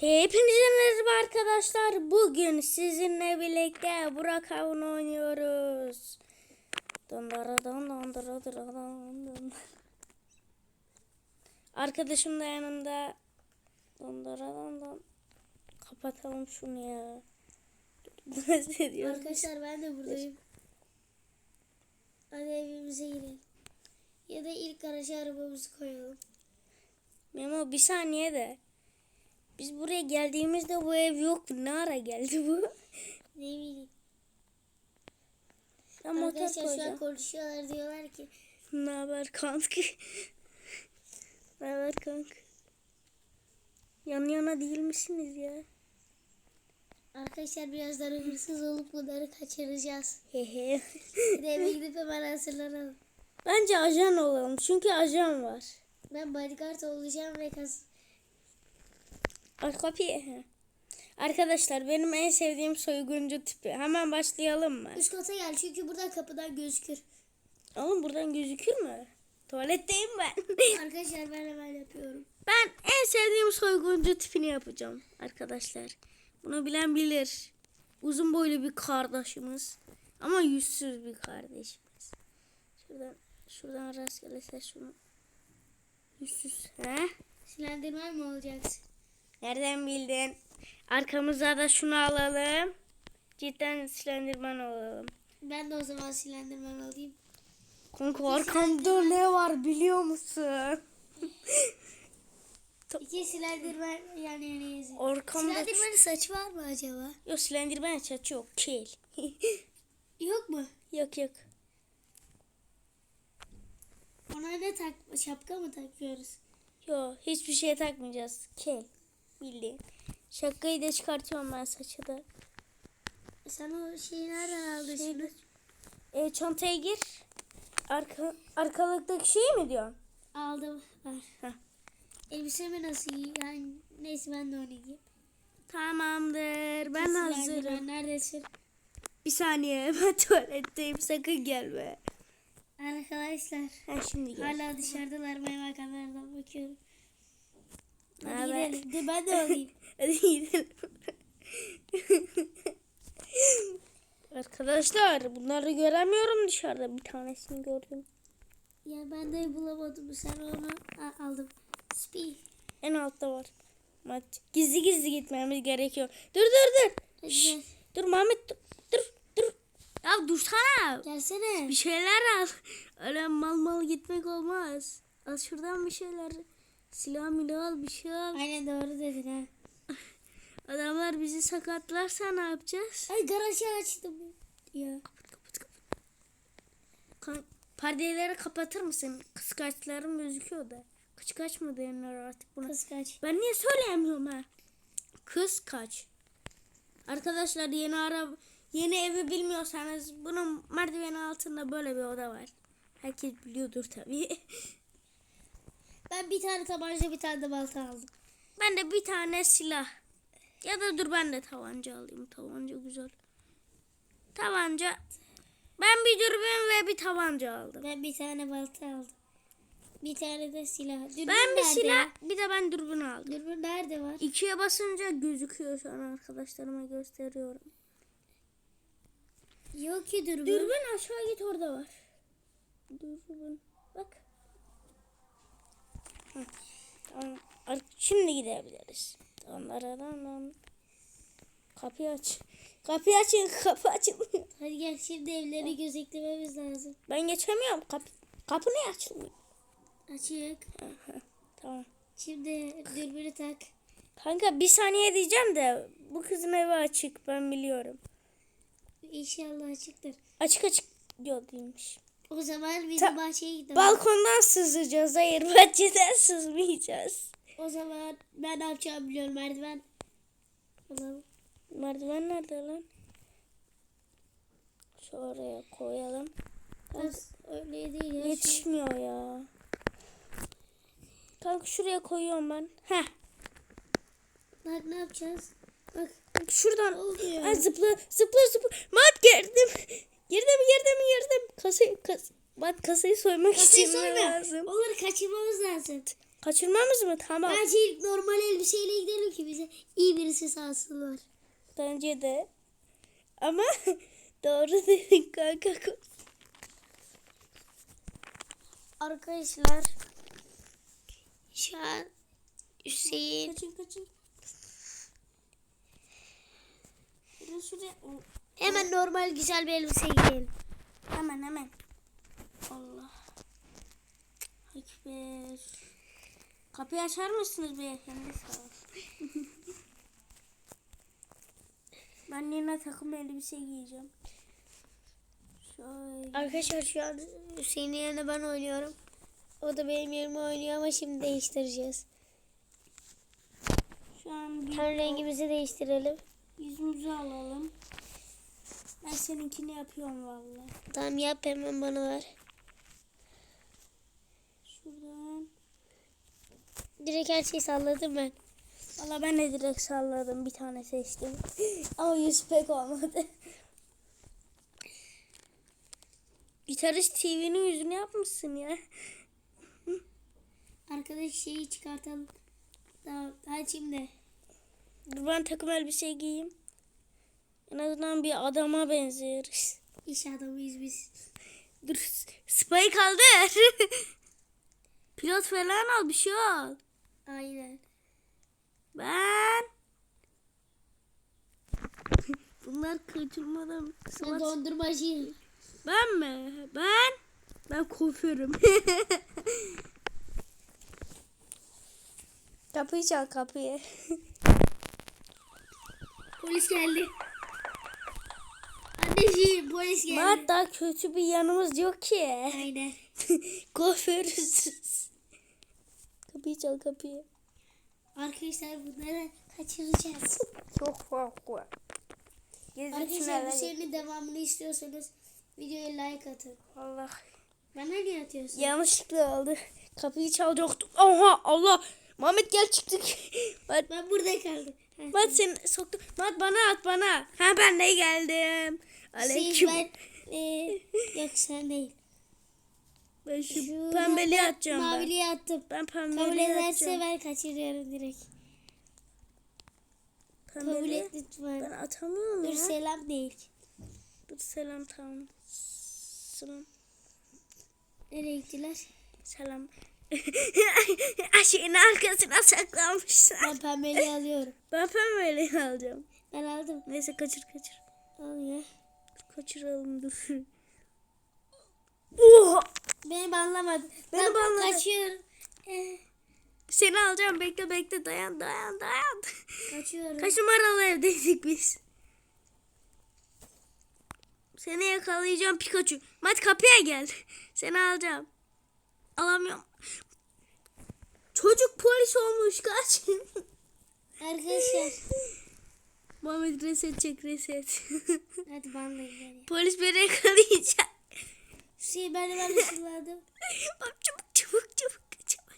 Hepinize merhaba arkadaşlar. Bugün sizinle birlikte Burak Avun oynuyoruz. Dondara don dondara don. Arkadaşım da yanımda. Dondara don don. Kapatalım şunu ya. Arkadaşlar ben de buradayım. Hadi evimize girelim. Ya da ilk araca arabamızı koyalım. Memo bir saniye de. Biz buraya geldiğimizde bu ev yok. Ne ara geldi bu? Ne bileyim. Ben Arkadaşlar şu an konuşuyorlar diyorlar ki Ne haber kanka? ne haber kanka? Yan yana değil misiniz ya? arkadaşlar birazdan hırsız olup bunları kaçıracağız. Hehe. Eve gidip hemen hazırlanalım. Bence ajan olalım çünkü ajan var. Ben bodyguard olacağım ve kas He. Arkadaşlar benim en sevdiğim soyguncu tipi. Hemen başlayalım mı? üst kata gel çünkü buradan kapıdan gözükür. Oğlum buradan gözükür mü? Tuvaletteyim ben. Arkadaşlar ben hemen yapıyorum. ben en sevdiğim soyguncu tipini yapacağım arkadaşlar. Bunu bilen bilir. Uzun boylu bir kardeşimiz. Ama yüzsüz bir kardeşimiz. Şuradan şuradan rastgele ses şunu. Yüzsüz. He? Silendirmen mi olacaksın? Nereden bildin? Arkamıza da şunu alalım. Cidden silendirmen olalım. Ben de o zaman silendirmen olayım. Kanka arkamda ne var biliyor musun? İki silendirmen yan yana yazıyor. Arkamda... Silendirmenin saçı var mı acaba? Yok silendirmen çaçı yok. Kel. Yok mu? yok yok. Ona ne tak şapka mı takıyoruz? Yok hiçbir şeye takmayacağız. Kel. Bildiğin. Şapkayı da çıkartıyorum ben saçı da. Sen o şeyi nereden aldın şimdi? E, çantaya gir. Arka, arkalıktaki şeyi mi diyorsun? Aldım. Ver. Elbisemi nasıl? Yani neyse ben de onu giyeyim. Tamamdır. Ben hazırım. Ben neredesin? Bir saniye ben tuvaletteyim sakın gelme. Arkadaşlar Ha şimdi gel. hala dışarıdalar ben kameradan bakıyorum. Hadi haber? gidelim. De ben de alayım. Hadi gidelim. Arkadaşlar bunları göremiyorum dışarıda. Bir tanesini gördüm. ya ben de bulamadım. Sen onu aldım. Spi. En altta var. Mat. Gizli gizli gitmemiz gerekiyor. Dur dur dur. Dur Mehmet dur. Dur dur. Ya dursana. Gelsene. Bir şeyler al. Öyle mal mal gitmek olmaz. Al şuradan bir şeyler. Silah milah al bir şey al. Aynen doğru dedin ha. Adamlar bizi sakatlarsa ne yapacağız? Ay garajı açtım. Ya. Kan- Perdeleri kapatır mısın? Kıskaçlarım gözüküyor da. Kıskaç mı denir artık buna? Kıskaç. Ben niye söyleyemiyorum ha? Kız kaç. Arkadaşlar yeni araba yeni evi bilmiyorsanız bunun merdiven altında böyle bir oda var. Herkes biliyordur tabii. Ben bir tane tabanca bir tane de balta aldım. Ben de bir tane silah. Ya da dur ben de tabanca alayım. Tabanca güzel. Tabanca. Ben bir dürbün ve bir tabanca aldım. Ben bir tane balta aldım. Bir tane de silah. Dürbün Ben bir silah ya? bir de ben dürbün aldım. Dürbün nerede var? İkiye basınca gözüküyor şu an arkadaşlarıma gösteriyorum. Yok ki dürbün. Dürbün aşağı git orada var. Dürbün. Tamam. Şimdi gidebiliriz. Onlardan Kapıyı aç. Kapıyı açın. Kapı açılmıyor. Hadi gel şimdi evleri gözetlememiz lazım. Ben geçemiyorum. Kapı, kapı niye açılmıyor? Açık. Tamam. Şimdi dürbünü tak. Kanka bir saniye diyeceğim de bu kızın evi açık ben biliyorum. İnşallah açıktır. Açık açık yok değilmiş. O zaman biz Ta- bahçeye gidelim. Balkondan sızacağız. Hayır bahçeden sızmayacağız. o zaman ben ne yapacağımı biliyorum. Merdiven. Alalım. Merdiven nerede lan? Şuraya koyalım. Az öyle değil ya. Şu- Yetişmiyor ya. Kanka şuraya koyuyorum ben. Heh. Bak ne yapacağız? Bak. Şuradan. Olmuyor. Ha, zıpla zıpla zıpla. Mat girdim. Girdim girdim girdim. Kasayı soymak Kasayı için soyma. lazım. Onları kaçırmamız lazım. Kaçırmamız mı? Tamam. Bence ilk normal elbiseyle gidelim ki bize iyi birisi sansınlar. Bence de. Ama doğru dedin kanka. Arkadaşlar şu an Hüseyin Kaçın kaçın. Hemen normal güzel bir elbise giyelim. Hemen hemen. Ekber. Kapıyı açar mısınız beyefendi? Sağ ben yine takım elbise giyeceğim. Şöyle. Arkadaşlar şu an Hüseyin'in yerine ben oynuyorum. O da benim yerime oynuyor ama şimdi değiştireceğiz. Şu an Ten rengimizi değiştirelim. yüzümüzü alalım. Ben seninkini yapıyorum vallahi. Tamam yap hemen bana ver. Şuradan. Direkt her şeyi salladım ben. Valla ben de direkt salladım. Bir tane seçtim. Ama yüz pek olmadı. Gitarist TV'nin yüzünü yapmışsın ya. Arkadaş şeyi çıkartalım. Tamam hadi şimdi. Dur ben takım elbise giyeyim. En azından bir adama benziyoruz. İş adamıyız biz. Dur spayı kaldır. Pilot falan al bir şey al. Aynen. Ben. Bunlar kaçırmadan. Ben dondurmacıyım. Ben mi? Ben? Ben kuaförüm. kapıyı çal kapıyı. Polis geldi. Anneciğim polis geldi. Daha kötü bir yanımız yok ki. Aynen. Kuaförüz. Kapıyı çal kapıyı. Arkadaşlar bunları kaçıracağız. Çok farklı. Arkadaşlar bu serinin devamını istiyorsanız videoya like atın. Allah. Bana ne atıyorsun? Yanlışlıkla oldu. Kapıyı çalacaktım. Oha Allah. Muhammed gel çıktık. Mat, Ben burada kaldım. Mat seni soktu. Mat bana at bana. Ha ben de geldim. Aleyküm. ben e, yok sen değil. Ben şu Şu pembeliği atacağım ben. Maviliği attım. Ben Kabul pembeliği ederse atacağım. ben kaçırıyorum direkt. Kabul Pembeliği. et lütfen. Ben atamıyorum Dur ya. selam değil. Dur selam tamam. Selam. Nereye gittiler? Selam. Aşığın arkasına saklanmışlar. Ben pembeliği alıyorum. Ben pembeliği alacağım. Ben aldım. Neyse kaçır kaçır. Al ya. Kaçıralım dur. Oha! Beni banlamadı. Beni Ben banladı. Kaçıyorum. Eh, Seni alacağım bekle bekle dayan dayan dayan. kaçıyorum. Kaç numaralı evdeydik biz? Seni yakalayacağım Pikachu. Mat kapıya gel. Seni alacağım. Alamıyorum. Çocuk polis olmuş kaç. Arkadaşlar. Muhammed reset çek reset. Hadi banlayın beni. polis beni yakalayacak. Şey ben de ben de şunladım. Bak çabuk çabuk çabuk çabuk.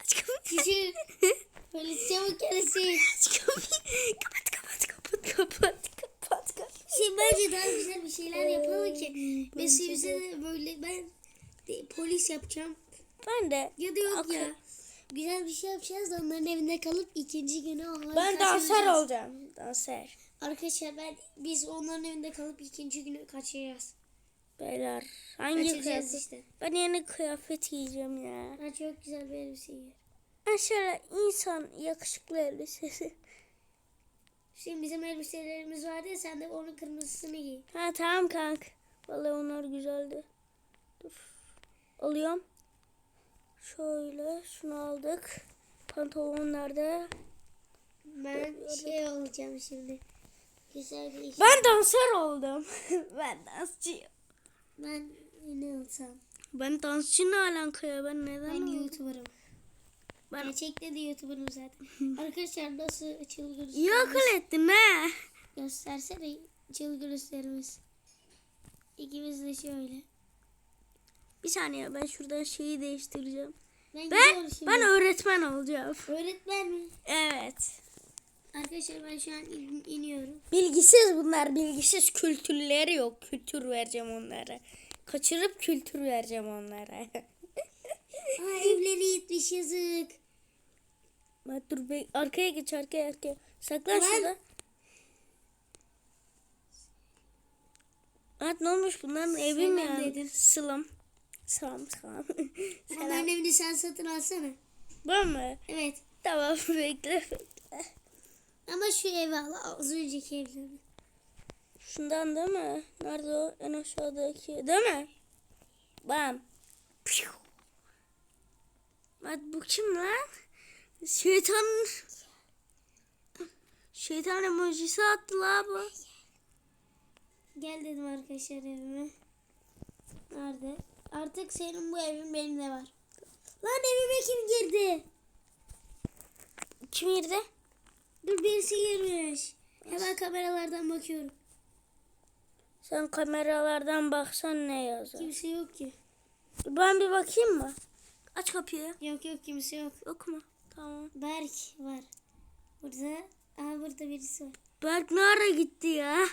Aç kapıyı. Küçük. Polis çabuk gelsin. Aç kapıyı. Kapat kapat kapat kapat kapat kapat. Şey bence daha güzel bir şeyler yapalım ki. De böyle ben de polis yapacağım. Ben de. Ya da yok Akıl- ya. Güzel bir şey yapacağız onların evinde kalıp ikinci günü onları Ben danser olacağım. Danser. Arkadaşlar ben biz onların evinde kalıp ikinci günü kaçıracağız. Beyler. Hangi Kaçıracağız kıyafet? işte. Ben yeni kıyafet giyeceğim ya. Ben çok güzel bir elbise giyiyorum. Ben şöyle insan yakışıklı elbisesi. Şimdi bizim elbiselerimiz vardı ya sen de onun kırmızısını giy. Ha tamam kank. Vallahi onlar güzeldi. Dur. Alıyorum. Şöyle şunu aldık. Pantolon nerede? Ben şey olacağım şimdi. Güzel bir iş. Ben danser oldum. ben dansçıyım. Ben ne olsam? Ben dansçı ne alaka ya? Ben neden Ben oldum? YouTuber'ım. Ben- Gerçekte de YouTuber'ım zaten. Arkadaşlar nasıl çılgın İyi akıl ettin ha. Göstersene çılgın üstlerimiz. İkimiz de şöyle. Bir saniye ben şuradan şeyi değiştireceğim. Ben, Ben ben öğretmen olacağım. Öğretmen mi? Evet. Arkadaşlar ben şu an in- iniyorum. Bilgisiz bunlar. Bilgisiz kültürleri yok. Kültür vereceğim onlara. Kaçırıp kültür vereceğim onlara. Aa, evleri gitmiş yazık. Mert dur be, arkaya geç arkaya arkaya. Saklan Lan. şurada. Mert ne olmuş bunların evi mi yani? Sılam. Sılam sılam. Onların evini sen satın alsana. Bu mu? Evet. Tamam bekle bekle. Ama şu evi al. Az önceki evleri. Şundan değil mi? Nerede o? En aşağıdaki. Değil mi? Bam. Mert bu kim lan? Şeytan. Şeytan emojisi attı la bu. Gel dedim arkadaşlar evime. Nerede? Artık senin bu evin benim de var. Lan evime kim girdi? Kim girdi? Dur birisi girmiş. Hemen kameralardan bakıyorum. Sen kameralardan baksan ne yazar? Kimse yok ki. Ben bir bakayım mı? Aç kapıyı. Yok yok kimse yok. Yok mu? Tamam. Berk var. Burada. Aha burada birisi var. Berk nereye gitti ya?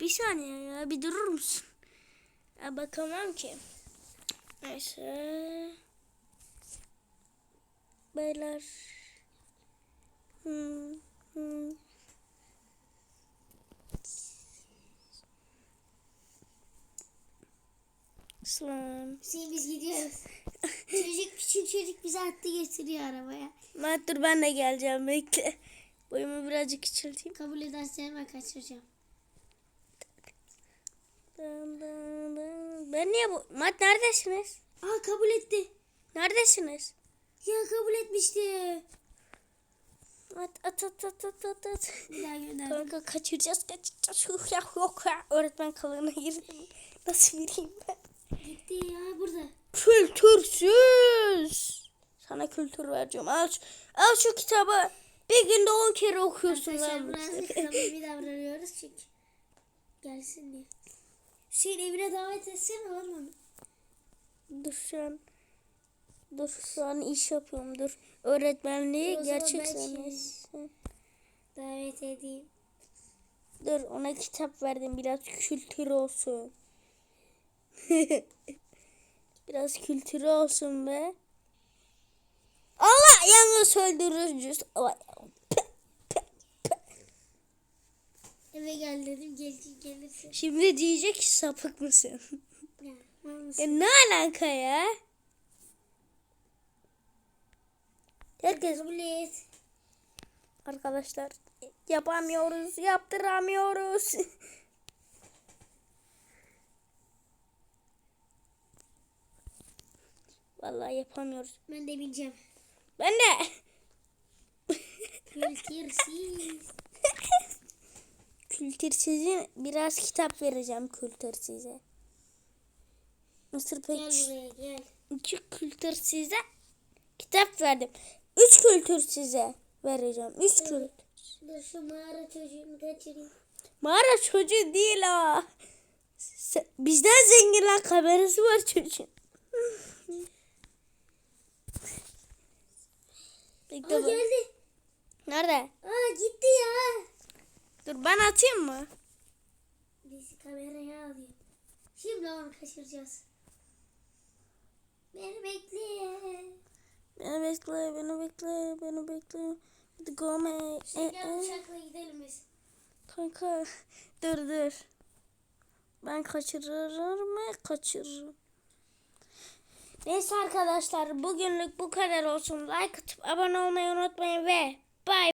Bir saniye ya bir durur musun? Ya bakamam ki. Neyse. Beyler. Hmm, hmm. Selam. Hüseyin biz gidiyoruz. çocuk küçük çocuk bizi attı getiriyor arabaya. Mert dur ben de geleceğim bekle. Boyumu birazcık küçülteyim. Kabul ederse hemen kaçıracağım. Ben niye bu? Mert neredesiniz? Aa kabul etti. Neredesiniz? Ya kabul etmişti. At at at at at at at. Kanka kaçıracağız kaçıracağız. Yok ya yok ya. Öğretmen kılığına girdim. Nasıl bileyim ben? Gitti ya burada. Kültürsüz. Sana kültür vereceğim. Al, al şu kitabı. Bir günde on kere okuyorsun Arkadaşlar biraz samimi davranıyoruz çünkü. Gelsin diye. Hüseyin evine davet etsene oğlum. Dur şu an. Dur şu an iş yapıyorum dur. Öğretmenliği gerçek sanıyorsun. Davet edeyim. Dur ona kitap verdim biraz kültürü olsun. biraz kültürü olsun be. Allah yalnız öldürürüz. Eve gel dedim gelsin gelirsin. Şimdi diyecek ki sapık mısın? Ya, ya ne alaka ya? Herkes et. arkadaşlar yapamıyoruz, yaptıramıyoruz. Vallahi yapamıyoruz. Ben de bineceğim. Ben de. Kültürsüz. Kültürsüzün biraz kitap vereceğim kültürsize. Mısır gel pek buraya gel. iki kültürsize kitap verdim. Üç kültürsize vereceğim. Üç kültür. Dur şu mağara çocuğunu kaçırayım. Mağara çocuğu değil. Se- Bizden zengin lan kamerası var çocuğun. Bekle Aa geldi. Nerede? Aa gitti ya. Dur ben atayım mı? Bizi kameraya alıyor. Şimdi onu kaçıracağız. Beni bekle. Beni bekle, beni bekle, beni bekle. Hadi go me. Şimdi E, gel e. uçakla gidelim biz. Kanka dur dur. Ben kaçırır mı? Kaçırırım. Neyse arkadaşlar bugünlük bu kadar olsun. Like atıp abone olmayı unutmayın ve bye.